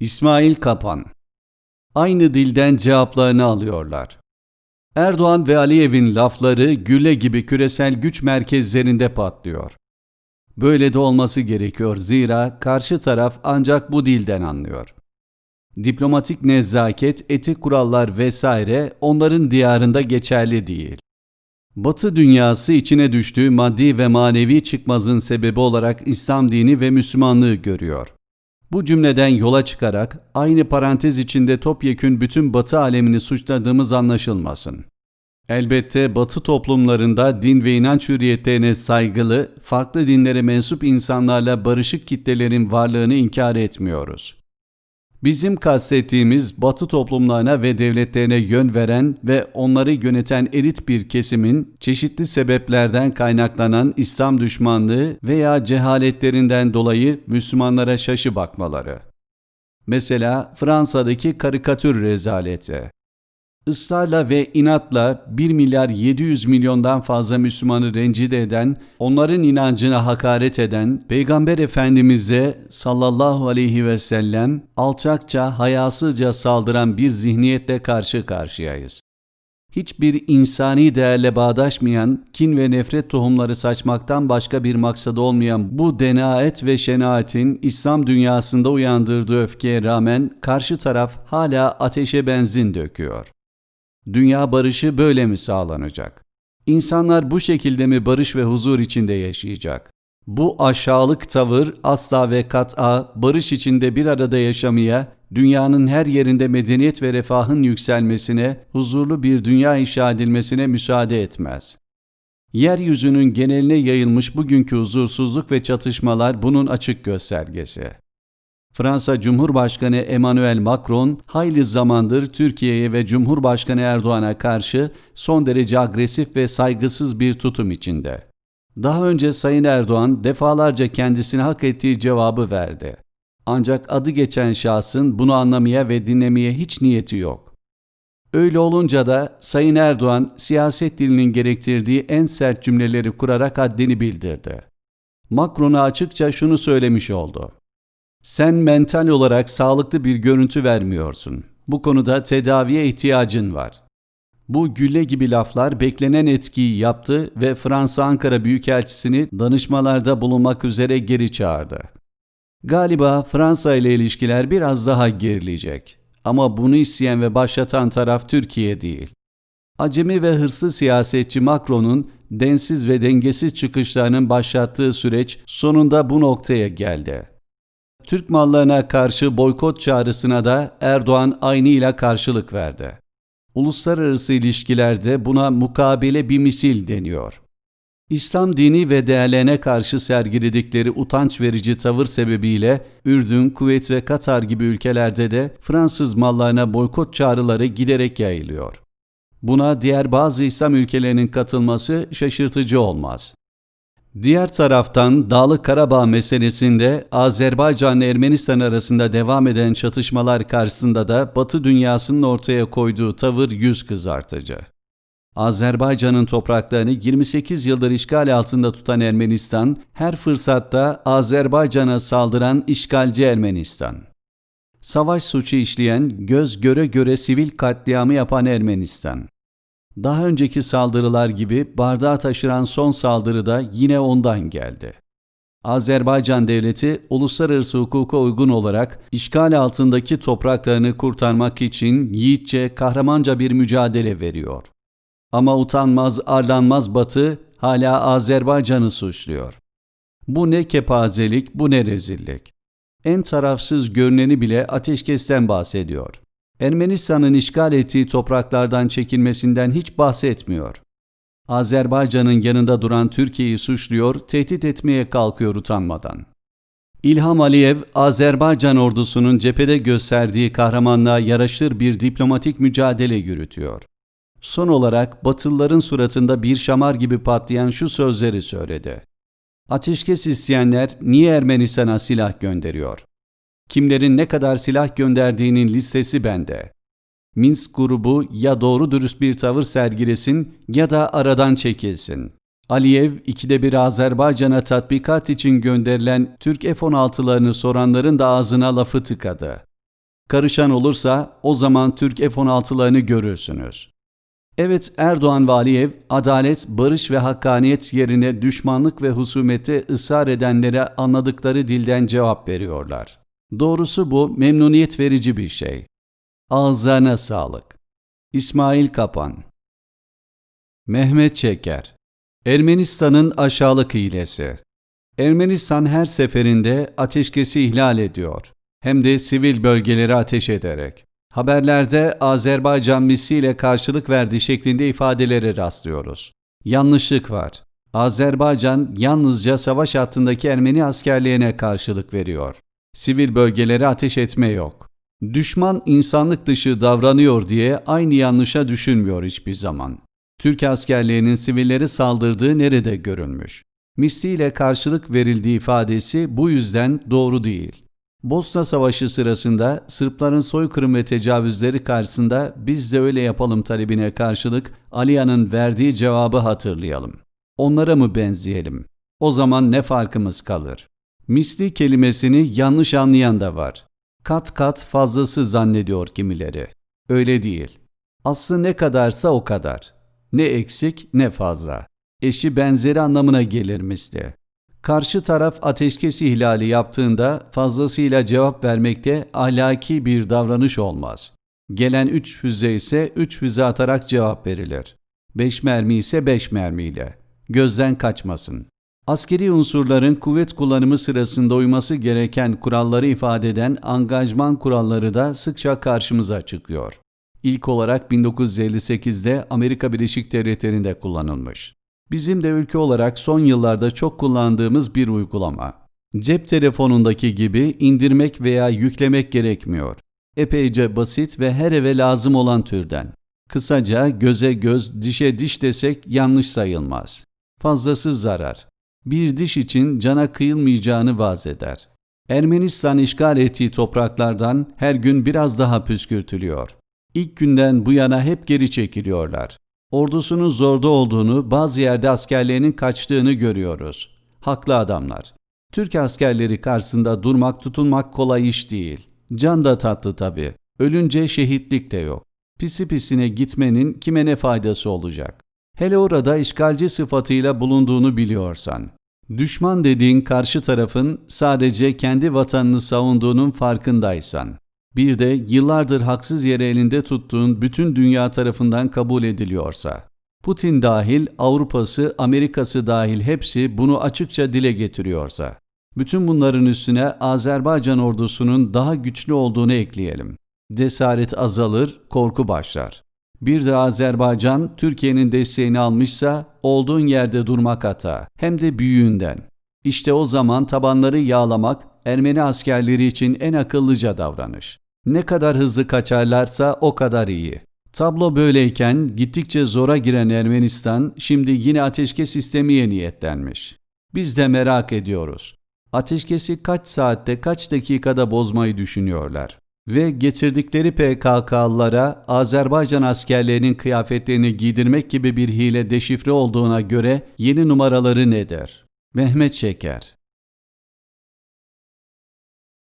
İsmail Kapan Aynı dilden cevaplarını alıyorlar. Erdoğan ve Aliyev'in lafları gülle gibi küresel güç merkezlerinde patlıyor. Böyle de olması gerekiyor zira karşı taraf ancak bu dilden anlıyor. Diplomatik nezaket, etik kurallar vesaire onların diyarında geçerli değil. Batı dünyası içine düştüğü maddi ve manevi çıkmazın sebebi olarak İslam dini ve Müslümanlığı görüyor. Bu cümleden yola çıkarak aynı parantez içinde topyekün bütün Batı alemini suçladığımız anlaşılmasın. Elbette Batı toplumlarında din ve inanç hürriyetlerine saygılı, farklı dinlere mensup insanlarla barışık kitlelerin varlığını inkar etmiyoruz. Bizim kastettiğimiz Batı toplumlarına ve devletlerine yön veren ve onları yöneten elit bir kesimin çeşitli sebeplerden kaynaklanan İslam düşmanlığı veya cehaletlerinden dolayı Müslümanlara şaşı bakmaları. Mesela Fransa'daki karikatür rezaleti. Israrla ve inatla 1 milyar 700 milyondan fazla Müslümanı rencide eden, onların inancına hakaret eden Peygamber Efendimiz'e sallallahu aleyhi ve sellem alçakça, hayasızca saldıran bir zihniyetle karşı karşıyayız. Hiçbir insani değerle bağdaşmayan, kin ve nefret tohumları saçmaktan başka bir maksadı olmayan bu denaet ve şenaatin İslam dünyasında uyandırdığı öfkeye rağmen karşı taraf hala ateşe benzin döküyor. Dünya barışı böyle mi sağlanacak? İnsanlar bu şekilde mi barış ve huzur içinde yaşayacak? Bu aşağılık tavır asla ve kat'a barış içinde bir arada yaşamaya, dünyanın her yerinde medeniyet ve refahın yükselmesine, huzurlu bir dünya inşa edilmesine müsaade etmez. Yeryüzünün geneline yayılmış bugünkü huzursuzluk ve çatışmalar bunun açık göstergesi. Fransa Cumhurbaşkanı Emmanuel Macron hayli zamandır Türkiye'ye ve Cumhurbaşkanı Erdoğan'a karşı son derece agresif ve saygısız bir tutum içinde. Daha önce Sayın Erdoğan defalarca kendisine hak ettiği cevabı verdi. Ancak adı geçen şahsın bunu anlamaya ve dinlemeye hiç niyeti yok. Öyle olunca da Sayın Erdoğan siyaset dilinin gerektirdiği en sert cümleleri kurarak haddini bildirdi. Macron'a açıkça şunu söylemiş oldu. Sen mental olarak sağlıklı bir görüntü vermiyorsun. Bu konuda tedaviye ihtiyacın var. Bu gülle gibi laflar beklenen etkiyi yaptı ve Fransa Ankara Büyükelçisini danışmalarda bulunmak üzere geri çağırdı. Galiba Fransa ile ilişkiler biraz daha gerileyecek. Ama bunu isteyen ve başlatan taraf Türkiye değil. Acemi ve hırslı siyasetçi Macron'un densiz ve dengesiz çıkışlarının başlattığı süreç sonunda bu noktaya geldi. Türk mallarına karşı boykot çağrısına da Erdoğan aynıyla karşılık verdi. Uluslararası ilişkilerde buna mukabele bir misil deniyor. İslam dini ve değerlerine karşı sergiledikleri utanç verici tavır sebebiyle Ürdün, Kuveyt ve Katar gibi ülkelerde de Fransız mallarına boykot çağrıları giderek yayılıyor. Buna diğer bazı İslam ülkelerinin katılması şaşırtıcı olmaz. Diğer taraftan Dağlık Karabağ meselesinde Azerbaycan ile Ermenistan arasında devam eden çatışmalar karşısında da Batı dünyasının ortaya koyduğu tavır yüz kızartıcı. Azerbaycan'ın topraklarını 28 yıldır işgal altında tutan Ermenistan, her fırsatta Azerbaycan'a saldıran işgalci Ermenistan. Savaş suçu işleyen, göz göre göre sivil katliamı yapan Ermenistan. Daha önceki saldırılar gibi bardağı taşıran son saldırı da yine ondan geldi. Azerbaycan devleti uluslararası hukuka uygun olarak işgal altındaki topraklarını kurtarmak için yiğitçe, kahramanca bir mücadele veriyor. Ama utanmaz, arlanmaz Batı hala Azerbaycan'ı suçluyor. Bu ne kepazelik, bu ne rezillik. En tarafsız görüneni bile ateşkesten bahsediyor. Ermenistan'ın işgal ettiği topraklardan çekilmesinden hiç bahsetmiyor. Azerbaycan'ın yanında duran Türkiye'yi suçluyor, tehdit etmeye kalkıyor utanmadan. İlham Aliyev, Azerbaycan ordusunun cephede gösterdiği kahramanlığa yaraşır bir diplomatik mücadele yürütüyor. Son olarak Batılıların suratında bir şamar gibi patlayan şu sözleri söyledi. Ateşkes isteyenler niye Ermenistan'a silah gönderiyor? Kimlerin ne kadar silah gönderdiğinin listesi bende. Minsk grubu ya doğru dürüst bir tavır sergilesin ya da aradan çekilsin. Aliyev, ikide bir Azerbaycan'a tatbikat için gönderilen Türk F-16'larını soranların da ağzına lafı tıkadı. Karışan olursa o zaman Türk F-16'larını görürsünüz. Evet Erdoğan ve Aliyev adalet, barış ve hakkaniyet yerine düşmanlık ve husumete ısrar edenlere anladıkları dilden cevap veriyorlar. Doğrusu bu memnuniyet verici bir şey. Ağızlarına sağlık. İsmail Kapan Mehmet Çeker Ermenistan'ın aşağılık hilesi Ermenistan her seferinde ateşkesi ihlal ediyor. Hem de sivil bölgeleri ateş ederek. Haberlerde Azerbaycan misiyle karşılık verdiği şeklinde ifadelere rastlıyoruz. Yanlışlık var. Azerbaycan yalnızca savaş hattındaki Ermeni askerliğine karşılık veriyor. Sivil bölgelere ateş etme yok. Düşman insanlık dışı davranıyor diye aynı yanlışa düşünmüyor hiçbir zaman. Türk askerliğinin sivilleri saldırdığı nerede görülmüş? Misliyle karşılık verildiği ifadesi bu yüzden doğru değil. Bosna Savaşı sırasında Sırpların soykırım ve tecavüzleri karşısında biz de öyle yapalım talebine karşılık Aliya'nın verdiği cevabı hatırlayalım. Onlara mı benzeyelim? O zaman ne farkımız kalır? Misli kelimesini yanlış anlayan da var. Kat kat fazlası zannediyor kimileri. Öyle değil. Aslı ne kadarsa o kadar. Ne eksik ne fazla. Eşi benzeri anlamına gelir misli. Karşı taraf ateşkes ihlali yaptığında fazlasıyla cevap vermekte ahlaki bir davranış olmaz. Gelen 3 füze ise 3 füze atarak cevap verilir. 5 mermi ise 5 mermiyle. Gözden kaçmasın. Askeri unsurların kuvvet kullanımı sırasında uyması gereken kuralları ifade eden angajman kuralları da sıkça karşımıza çıkıyor. İlk olarak 1958'de Amerika Birleşik Devletleri'nde kullanılmış. Bizim de ülke olarak son yıllarda çok kullandığımız bir uygulama. Cep telefonundaki gibi indirmek veya yüklemek gerekmiyor. Epeyce basit ve her eve lazım olan türden. Kısaca göze göz, dişe diş desek yanlış sayılmaz. Fazlası zarar. Bir diş için cana kıyılmayacağını vaz eder. Ermenistan işgal ettiği topraklardan her gün biraz daha püskürtülüyor. İlk günden bu yana hep geri çekiliyorlar. Ordusunun zorda olduğunu, bazı yerde askerlerinin kaçtığını görüyoruz. Haklı adamlar. Türk askerleri karşısında durmak tutulmak kolay iş değil. Can da tatlı tabii. Ölünce şehitlik de yok. Pisi pisine gitmenin kime ne faydası olacak? Hele orada işgalci sıfatıyla bulunduğunu biliyorsan. Düşman dediğin karşı tarafın sadece kendi vatanını savunduğunun farkındaysan. Bir de yıllardır haksız yere elinde tuttuğun bütün dünya tarafından kabul ediliyorsa. Putin dahil, Avrupa'sı, Amerika'sı dahil hepsi bunu açıkça dile getiriyorsa. Bütün bunların üstüne Azerbaycan ordusunun daha güçlü olduğunu ekleyelim. Cesaret azalır, korku başlar. Bir de Azerbaycan Türkiye'nin desteğini almışsa olduğun yerde durmak hata hem de büyüğünden. İşte o zaman tabanları yağlamak Ermeni askerleri için en akıllıca davranış. Ne kadar hızlı kaçarlarsa o kadar iyi. Tablo böyleyken gittikçe zora giren Ermenistan şimdi yine ateşkes istemeye niyetlenmiş. Biz de merak ediyoruz. Ateşkesi kaç saatte kaç dakikada bozmayı düşünüyorlar. Ve getirdikleri PKK'lılara Azerbaycan askerlerinin kıyafetlerini giydirmek gibi bir hile deşifre olduğuna göre yeni numaraları nedir? Mehmet Şeker